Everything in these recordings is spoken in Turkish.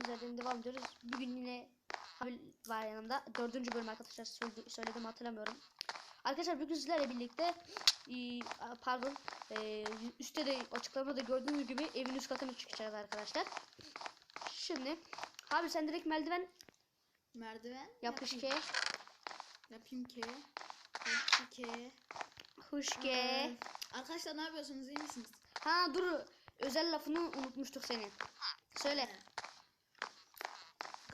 kaldığımız yerden devam ediyoruz. Bugün yine Habil var yanımda. Dördüncü bölüm arkadaşlar söyledi- söyledim hatırlamıyorum. Arkadaşlar bugün sizlerle birlikte e, pardon e, üstte de açıklamada gördüğünüz gibi evin üst katına çıkacağız arkadaşlar. Şimdi abi sen direkt merdiven Merdiven. yapış ki yapayım. Ki. Yapayım ki. huş Arkadaşlar ne yapıyorsunuz? iyi misiniz? Ha dur özel lafını unutmuştuk senin. Söyle.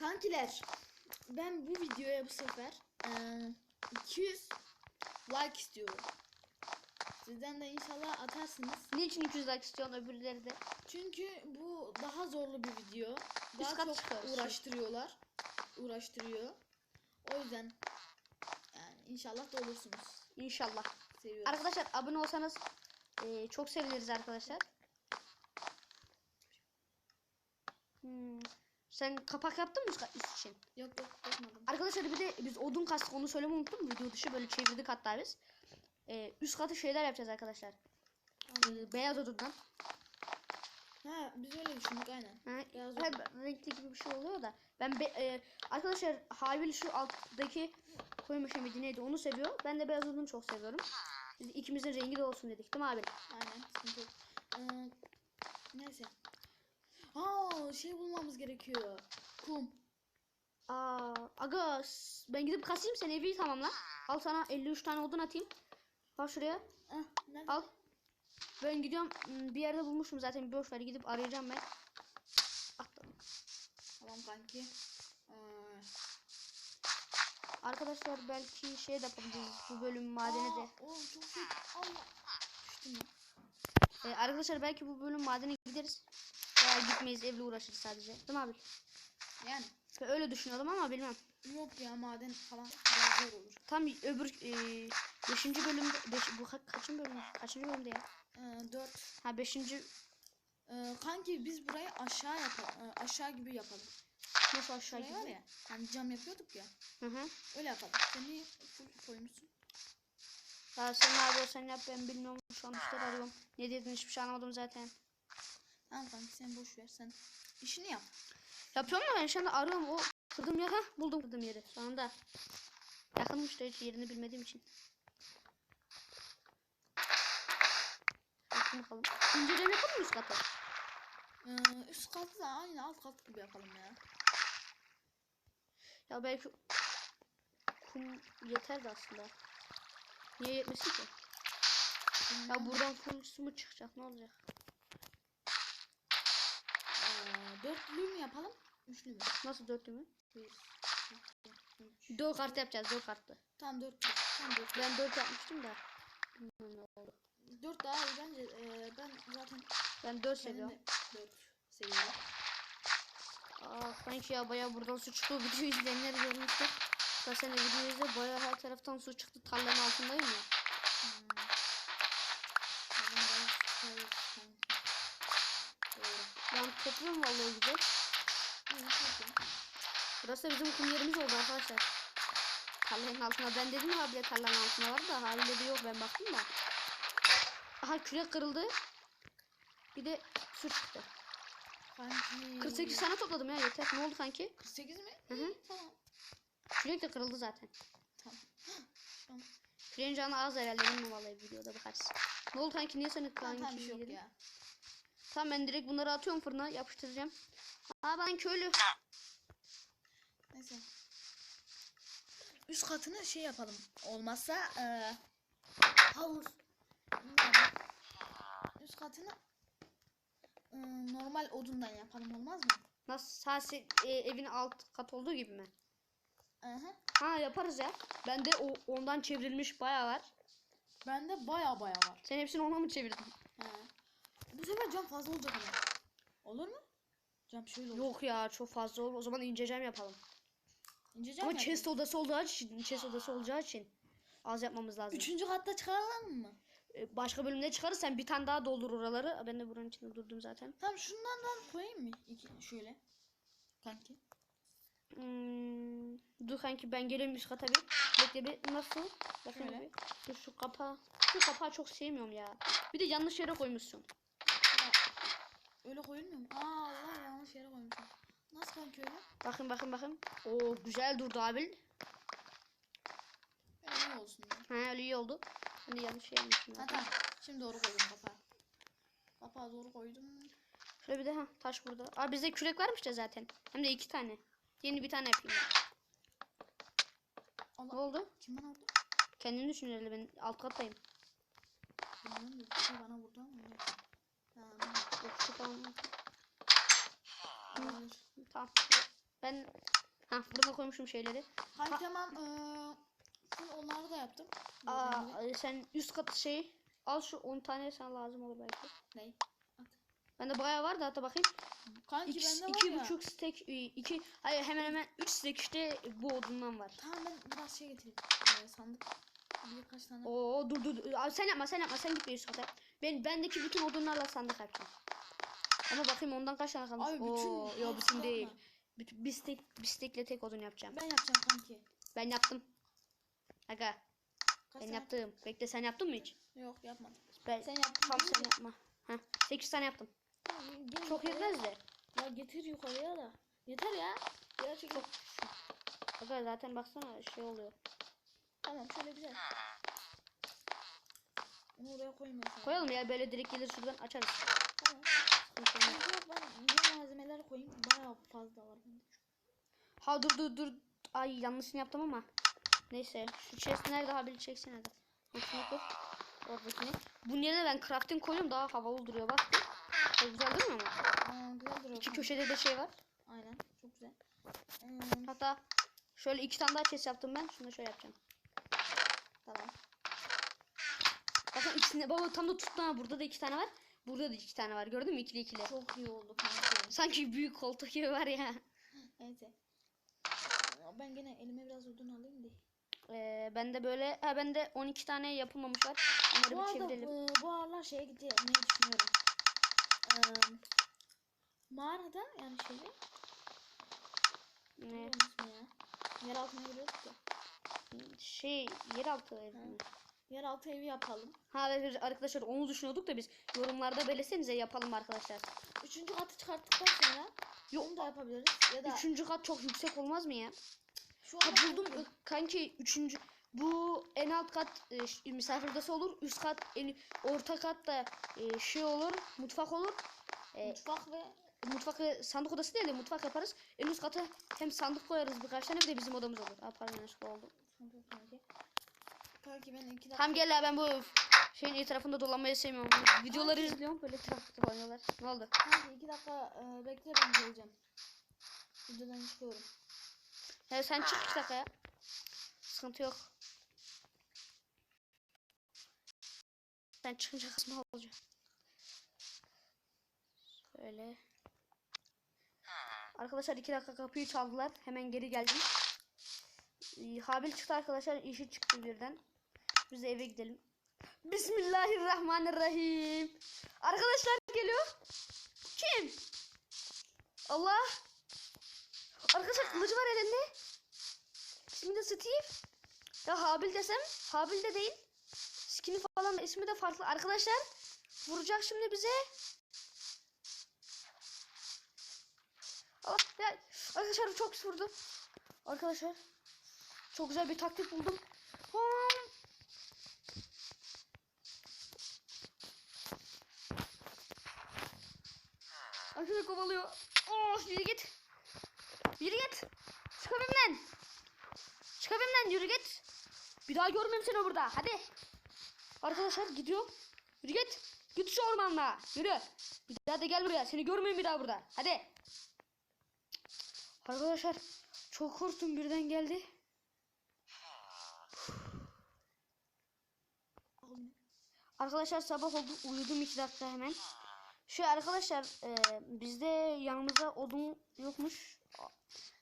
Kankiler. Ben bu videoya bu sefer eee, 200 like istiyorum. Sizden de inşallah atarsınız. Niçin 200 like istiyorsun öbürleri de? Çünkü bu daha zorlu bir video. Daha kat çok uğraştırıyorlar. Uğraştırıyor. O yüzden yani inşallah da olursunuz. İnşallah. Seviyorum. Arkadaşlar abone olsanız eee, çok seviniriz arkadaşlar. Hmm. Sen kapak yaptın mı üst- üst için? Yok yok yapmadım. Arkadaşlar bir de biz odun kastık onu söylemeyi unuttum. Video dışı böyle çevirdik hatta biz. Eee, üst katı şeyler yapacağız arkadaşlar. Eee, beyaz odundan. Ha biz öyle düşündük aynen. Ha, Beyaz hayır, renkli gibi bir şey oluyor da. Ben be, eee, arkadaşlar Habil şu alttaki koyu meşe miydi neydi onu seviyor. Ben de beyaz odunu çok seviyorum. Biz ikimizin rengi de olsun dedik değil mi abi? Aynen. yok. Ee, neyse. Aa şey bulmamız gerekiyor. Kum. Aa, aga ben gidip kasayım sen evi tamamla. Al sana 53 tane odun atayım. Al şuraya. Ah, nerede? Al. Ben gidiyorum hmm, bir yerde bulmuşum zaten boş ver gidip arayacağım ben. Attım. Tamam kanki. Ee, Arkadaşlar belki şey de yapabiliriz bu bölüm madene de. aa, Oğlum çok şey. Allah. Düştüm ya. Ee, arkadaşlar belki bu bölüm madene gideriz. Veya gitmeyiz evle uğraşırız sadece. Değil mi abi? Yani. Ben öyle düşünüyordum ama bilmem. Yok ya maden falan biraz zor olur. Tam öbür 5. bölümde beş, bu ka- kaçıncı bölüm? Kaçıncı bölümde ya? Ee, dört. Ha 5. Ee, kanki biz burayı aşağı yapalım. Ee, aşağı gibi yapalım. nasıl aşağı Şuraya var gidiyor? ya. Hani cam yapıyorduk ya. Hı hı. Öyle yapalım. Seni full koymuşsun. Ya sen ne yapıyorsun sen yap ben bilmiyorum şu an işler arıyorum. Ne dedin hiçbir şey anlamadım zaten. Tamam sen boş ver. Sen işini yap. Yapıyorum da ben şu anda arıyorum o kırdığım yer. Heh, buldum kırdığım yeri sonunda. Yakınmış da hiç yerini bilmediğim için. Bakın bakalım. İnceleme yapalım mı üst katı? Ee, üst katı da aynı alt kat gibi yapalım ya. Ya belki kum yeter de aslında. Niye yetmesin ki? Ya buradan full su mu çıkacak ne olacak? Ee, dörtlü mü yapalım? Üçlü mü? Nasıl dörtlü mü? Bir, iki. Dört kartı yapacağız dört kartlı. Tam dörtlü. Tam dörtlü. Ben dört yapmıştım da. Bilmiyorum ne oldu. Dört daha iyi bence. Ee, ben zaten Ben dört seviyorum. dört seviyorum. Aa sanki ya bayağı buradan su çıktı. Video izleyenler görmüştür. Ben sen de video izle bayağı her taraftan su çıktı. Tarlanın altındayım ya. Hmm. Ben daha hayır kanki. Doğru. Ben topluyorum vallahi iyi. Burası bizim kum yerimiz oldu arkadaşlar. Tarlanın altına ben dedim ya abiye tarlanın altına var da halinde de yok ben baktım da. Aha kürek kırıldı. Bir de su çıktı. Kanki. 48 tane topladım ya yeter. Ne oldu kanki? 48 mi? Hı hı. Tamam. Kürek de kırıldı zaten. Tamam. Tamam. Küreğin canı az herhalde bilmiyorum vallahi videoda bakarsın. Ne oldu kanki niye Tamam, kanki tamam bir şey yok ya. Tamam ben direkt bunları atıyorum fırına yapıştıracağım. Aa ben köylü. Neyse. Üst katını şey yapalım. Olmazsa eee havuz. Üst katını eee, normal odundan yapalım olmaz mı? Nasıl sadece e, evin alt kat olduğu gibi mi? Aha. Ha yaparız ya. Bende o ondan çevrilmiş bayağı var. Bende baya baya var. Sen hepsini ona mı çevirdin? He. Bu sefer cam fazla olacak ama. Olur mu? Cam şöyle olur. Yok ya çok fazla olur. O zaman ince cam yapalım. İnce cam Ama mı chest yapalım? odası olacağı için, chest odası olacağı için az yapmamız lazım. Üçüncü katta çıkaralım mı? E, Başka bölümde çıkarız sen bir tane daha doldur oraları. Ben de buranın içinde durdum zaten. Tamam şundan da koyayım mı? İki, şöyle. Kanki. Hmm, dur kanki ben geleyim üst kata bir. Bekle bir nasıl? Bakayım Şöyle. bir. Dur şu kapağı. Şu kapağı çok sevmiyorum ya. Bir de yanlış yere koymuşsun. Ya, öyle koyulmuyor mu? Aa Allah yanlış yere koymuşum. Nasıl kanki öyle? Bakın bakın bakın. Oo güzel durdu abi. Öyle iyi olsun. Ha öyle iyi oldu. De yanlış şey yapmışım. Ha tamam. Şimdi doğru koydum kapağı. Kapağı doğru koydum. Şöyle bir de ha taş burada. Aa bizde kürek varmış da zaten. Hem de iki tane. Yeni bir tane yapayım. Allah. Ne oldu? Kim bana vurdu? Kendini düşün herhalde ben alt kattayım. Bilmiyorum şey bana vurdu ama. Neyse. Tamam. Ben ha burada koymuşum şeyleri. Hayır Ha- tamam. Full onları da yaptım. Aa e, sen üst kat şey al şu 10 tane sana lazım olur belki. Ne? Bende bayağı vardı hatta bakayım. Kanki İki, bende var iki ya. buçuk stek e, iki hayır hemen hemen 3 stek işte bu odundan var. Tamam ben biraz şey getireyim. Ee, sandık. Birkaç tane. Oo dur dur dur. Abi sen yapma sen yapma sen gitme üst kata. Ben bendeki bütün odunlarla sandık yapacağım. Ama bakayım ondan kaç tane kalmış. Abi bütün Oo, yo bütün değil. mı? Bütün, bir stekle tek odun yapacağım. Ben yapacağım kanki. Ben yaptım. Aga Kaç ben tane- yaptım. Bekle sen yaptın mı hiç? Yok yapmadım. Ben Sen yaptın. tam değil sen mi? yapma. Heh, 8 tane yaptım. Gel Çok yukarıya. yetmez de. Ya getir yukarıya da. Yeter ya. Gerçekten. Çok Aga zaten baksana şey oluyor. Tamam şöyle güzel. Onu oraya koyma sen. Koyalım ya böyle direkt gelir şuradan açarız. Tamam. Yok ben diğer malzemeleri koyayım. Bayağı fazla var. Ha dur dur dur. Ay yanlışını yaptım ama. Neyse şu chest nerede haberi hadi. Ha, şunu koy. Oradakini. Bunun yerine ben crafting koydum daha havalı duruyor bak. Çok güzel durmuyor mu? Aa, güzel duruyor. İki köşede de şey var. Aynen. Çok güzel. Hmm, Hatta şöyle iki tane daha chest yaptım ben. Şunu da şöyle yapacağım. tamam. Bakın ikisinde baba tam da tuttu ha. Burada da iki tane var. Burada da iki tane var. Gördün mü? İkili ikili. Çok iyi oldu kanka. Sanki büyük koltuk gibi var ya. Aa, Ben gene elime biraz odun alayım da. Ee, ben de böyle ha bende 12 tane yapılmamış var. Onları Bu bir arada çevirelim. e, bu aralar şeye gideceğim düşünüyorum. Ee, mağarada yani şeyde. Ne? Ya? Yer altına giriyoruz ya. Şey yeraltı evi mi? Yeraltı evi yapalım. Ha arkadaşlar onu düşünüyorduk da biz yorumlarda belirtsenize yapalım arkadaşlar. Üçüncü katı çıkarttıktan sonra Yok onu da yapabiliriz. Ya da üçüncü kat çok yüksek olmaz mı ya? şu Ha buldum Ö- kanki üçüncü bu en alt kat e, misafir odası olur üst kat en orta kat da e, şey olur mutfak olur. E, mutfak ve mutfak ve sandık odası değil de mutfak yaparız. En üst kata hem sandık koyarız birkaç tane bir de bizim odamız olur. Ha pardon yanlışlıkla oldu. Kanki. Kanki ben iki dakika Tamam gel ya ben bu şeyin etrafında dolanmayı sevmiyorum. Videoları izliyorum böyle etrafta dolanıyorlar. Ne oldu? kanki iki dakika e, bekle ben geleceğim. Videodan çıkıyorum. He sen çık iki dakika ya. Sıkıntı yok. Sen çıkınca kısmı olacak. Şöyle. Arkadaşlar iki dakika kapıyı çaldılar. Hemen geri geldim. Ee, Habil çıktı arkadaşlar. işi çıktı birden. Biz eve gidelim. Bismillahirrahmanirrahim. Arkadaşlar geliyor. Kim? Allah. Arkadaşlar kılıcı var elinde. İsmi de Steve. Ya Habil desem Habil de değil. Skin'i falan ismi de farklı. Arkadaşlar vuracak şimdi bize. Allah ya arkadaşlar çok pis vurdu. Arkadaşlar çok güzel bir taktik buldum. Hom. Kovalıyor. Oh yürü git. Yürü git. Çık evimden. Çık evimden yürü git. Bir daha görmem seni burada. Hadi. Arkadaşlar gidiyor. Yürü git. Git şu ormanla. Yürü. Bir daha da gel buraya. Seni görmeyeyim bir daha burada. Hadi. Arkadaşlar çok korktum birden geldi. Arkadaşlar sabah oldu. Uyudum iki dakika hemen. Şu arkadaşlar e, bizde yanımızda odun yokmuş.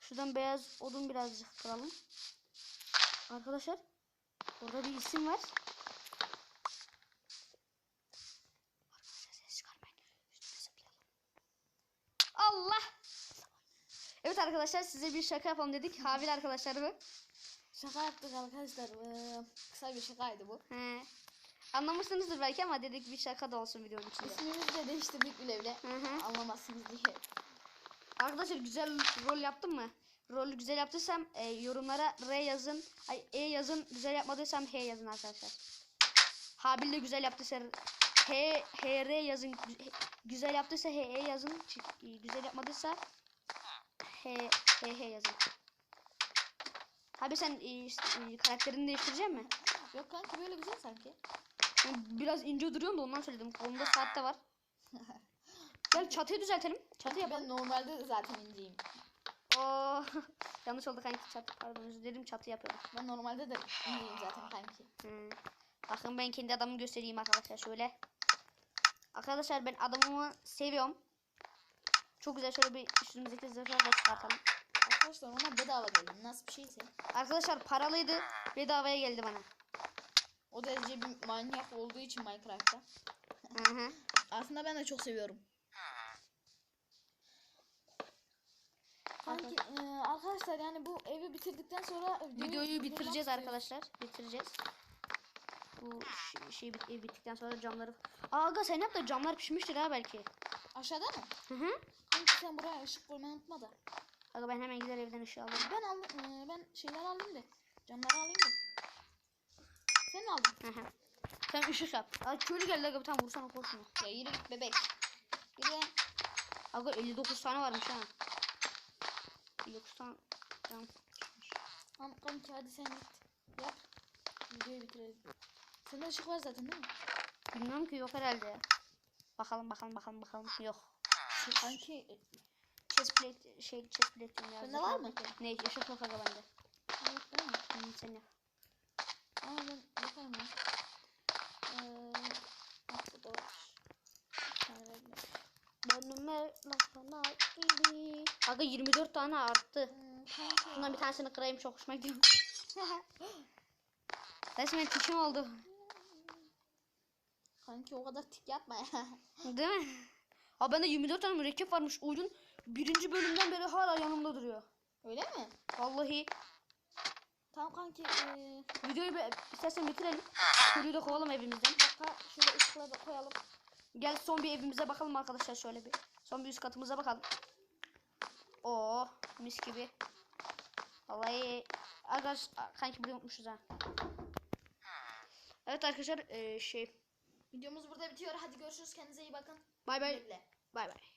Şuradan beyaz odun birazcık kıralım. Arkadaşlar orada bir isim var. Allah! Evet arkadaşlar size bir şaka yapalım dedik. Habil arkadaşlar bu. Şaka yaptık arkadaşlar. Ee, kısa bir şakaydı bu. He. Anlamışsınızdır belki ama dedik bir şaka da olsun videonun içinde. İsmimizi de değiştirdik bile bile. Hı hı. Anlamazsınız diye. Arkadaşlar güzel rol yaptım mı? Rolü güzel yaptıysam e, yorumlara R yazın. Ay, e yazın. Güzel yapmadıysam H yazın arkadaşlar. Habil de güzel yaptıysa H, H, R yazın. Gü- Güzel yaptıysa H, E yazın. E, Güzel yapmadıysa H, H, H yazın. Abi sen e, e, karakterini değiştirecek mi? Yok kanki böyle güzel sanki. Biraz ince duruyorum da ondan söyledim. Kolumda saat de var. Gel çatıyı düzeltelim. Çatı yapalım. Ben normalde zaten inceyim. Oo, yanlış oldu kanki çatı. Pardon özür dilerim çatı yapıyorum. Ben normalde de inceyim zaten kanki. Hmm. Bakın ben kendi adamımı göstereyim arkadaşlar şöyle. Arkadaşlar ben adamımı seviyorum. Çok güzel şöyle bir üstümüzdeki zırhları da çıkartalım. Arkadaşlar ona bedava geldi. Nasıl bir şeyse. Arkadaşlar paralıydı. Bedavaya geldi bana. O derece bir manyak olduğu için Minecraft'ta. Aslında ben de çok seviyorum. Kanki e, arkadaşlar yani bu evi bitirdikten sonra Videoyu bitireceğiz arkadaşlar. Bitireceğiz. Bu şey, şey bit ev bittikten sonra camları... Aa aga sen yap da camlar pişmiştir ha belki. Aşağıda mı? Hı hı. Kanki sen buraya ışık koymayı unutma da. Aga ben hemen gider evden ışığı alırım. Ben aldım, e, ben şeyler alayım da. Camları alayım da. Sen mi aldın? Hı hı. Sen ışık yap. Aa köylü geldi aga bir tane vursana koş şunu. Ya yürü git bebek. Yürü. Aga 59 tane varmış ha. 59 tane. Tamam. Tamam kanki hadi sen git. Yap. Videoyu bitirelim. Sende ışık var zaten değil mi? Bilmiyorum ki yok herhalde. Bakalım bakalım bakalım bakalım. Yok. Kanki e, Chestplate şey chestplate ya. Sende var mı? Ne ışık yok aga bende. yok değil mi? Hı, sen yap. Aa ben yaparım ya. Eee bak burada var. Benime lafına gibi. Aga 24 tane arttı. Bundan bir tanesini kırayım çok hoşuma gidiyor. Resmen tişim oldu. Kanki o kadar tik yapma ya. Değil mi? Abi bende 24 tane mürekkep varmış. Oyun birinci bölümden beri hala yanımda duruyor. Öyle mi? Vallahi Tamam kanki. Eee videoyu be, istersen bitirelim. Köylüyü de kovalım evimizden. dakika şöyle ışıkları da koyalım. Gel son bir evimize bakalım arkadaşlar şöyle bir. Son bir üst katımıza bakalım. Oo mis gibi. Vallahi arkadaş kanki burayı unutmuşuz ha. Evet arkadaşlar eee, şey Videomuz burada bitiyor. Hadi görüşürüz. Kendinize iyi bakın. bay bay bay bay.